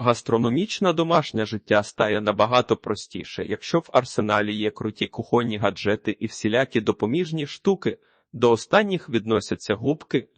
Гастрономічне домашнє життя стає набагато простіше, якщо в арсеналі є круті кухонні гаджети і всілякі допоміжні штуки. До останніх відносяться губки,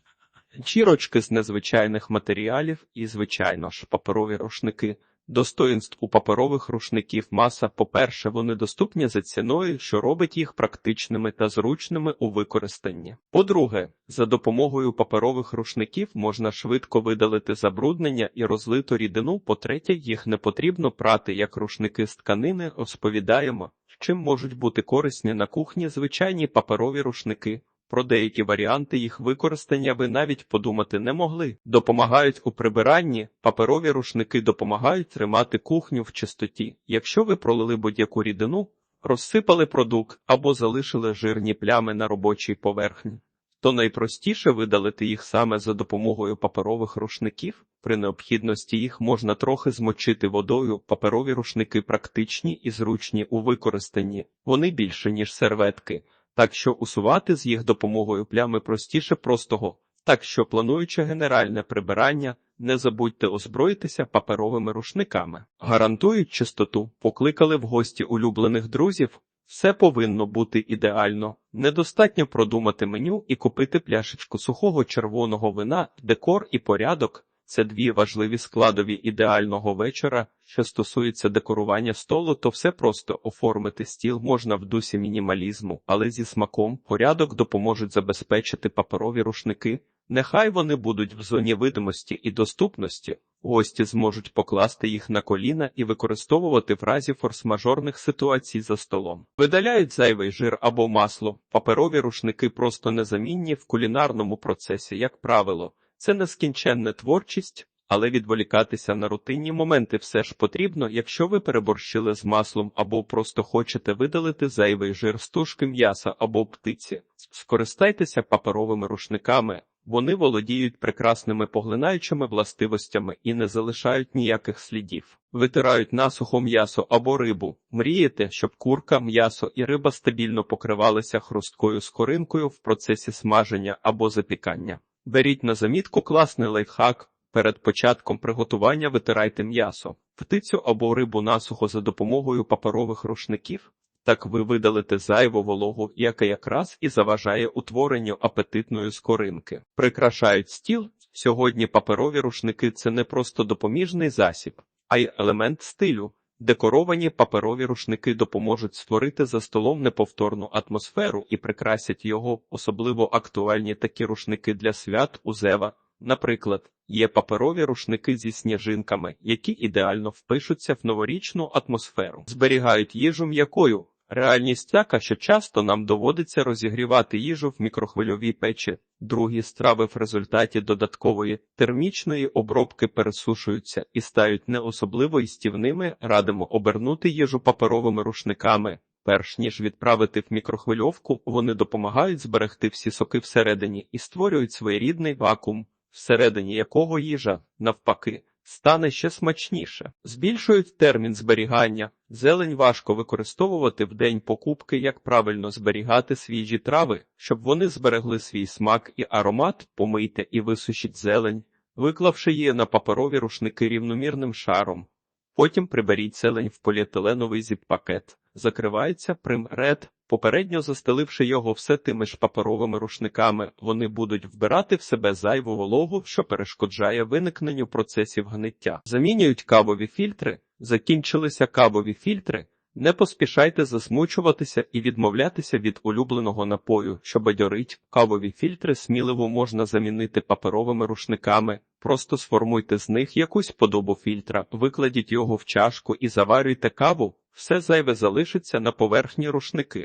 чірочки з незвичайних матеріалів і, звичайно ж, паперові рушники. Достоїнств у паперових рушників маса. По-перше, вони доступні за ціною, що робить їх практичними та зручними у використанні. По-друге, за допомогою паперових рушників можна швидко видалити забруднення і розлиту рідину. По-третє, їх не потрібно прати як рушники з тканини. Розповідаємо, чим можуть бути корисні на кухні звичайні паперові рушники. Про деякі варіанти їх використання ви навіть подумати не могли. Допомагають у прибиранні, паперові рушники допомагають тримати кухню в чистоті. Якщо ви пролили будь-яку рідину, розсипали продукт або залишили жирні плями на робочій поверхні, то найпростіше видалити їх саме за допомогою паперових рушників. При необхідності їх можна трохи змочити водою. Паперові рушники практичні і зручні у використанні. Вони більше, ніж серветки так що усувати з їх допомогою плями простіше простого. Так що, плануючи генеральне прибирання, не забудьте озброїтися паперовими рушниками. Гарантують чистоту, покликали в гості улюблених друзів. Все повинно бути ідеально. Недостатньо продумати меню і купити пляшечку сухого червоного вина, декор і порядок. Це дві важливі складові ідеального вечора. Що стосується декорування столу, то все просто оформити стіл можна в дусі мінімалізму, але зі смаком порядок допоможуть забезпечити паперові рушники. Нехай вони будуть в зоні видимості і доступності. Гості зможуть покласти їх на коліна і використовувати в разі форс-мажорних ситуацій за столом. Видаляють зайвий жир або масло. Паперові рушники просто незамінні в кулінарному процесі, як правило. Це нескінченна творчість, але відволікатися на рутинні моменти все ж потрібно, якщо ви переборщили з маслом або просто хочете видалити зайвий жир з тушки м'яса або птиці. Скористайтеся паперовими рушниками. Вони володіють прекрасними поглинаючими властивостями і не залишають ніяких слідів. Витирають насухо м'ясо або рибу. Мрієте, щоб курка, м'ясо і риба стабільно покривалися хрусткою скоринкою в процесі смаження або запікання. Беріть на замітку класний лайфхак. Перед початком приготування витирайте м'ясо, птицю або рибу насухо за допомогою паперових рушників. Так ви видалите зайву вологу, яка якраз і заважає утворенню апетитної скоринки. Прикрашають стіл. Сьогодні паперові рушники це не просто допоміжний засіб, а й елемент стилю. Декоровані паперові рушники допоможуть створити за столом неповторну атмосферу і прикрасять його, особливо актуальні такі рушники для свят у Зева. Наприклад, є паперові рушники зі сніжинками, які ідеально впишуться в новорічну атмосферу, зберігають їжу м'якою. Реальність така, що часто нам доводиться розігрівати їжу в мікрохвильовій печі. Другі страви в результаті додаткової термічної обробки пересушуються і стають не особливо їстівними. Радимо обернути їжу паперовими рушниками. Перш ніж відправити в мікрохвильовку, вони допомагають зберегти всі соки всередині і створюють своєрідний вакуум, всередині якого їжа, навпаки, стане ще смачніше. Збільшують термін зберігання. Зелень важко використовувати в день покупки, як правильно зберігати свіжі трави, щоб вони зберегли свій смак і аромат, помийте і висушіть зелень, виклавши її на паперові рушники рівномірним шаром. Потім приберіть зелень в поліетиленовий зіп-пакет. Закривається примред, попередньо застеливши його все тими ж паперовими рушниками, вони будуть вбирати в себе зайву вологу, що перешкоджає виникненню процесів гниття. Замінюють кавові фільтри, закінчилися кавові фільтри. Не поспішайте засмучуватися і відмовлятися від улюбленого напою, що бадьорить. Кавові фільтри сміливо можна замінити паперовими рушниками. Просто сформуйте з них якусь подобу фільтра, викладіть його в чашку і заварюйте каву. Все зайве залишиться на поверхні рушники.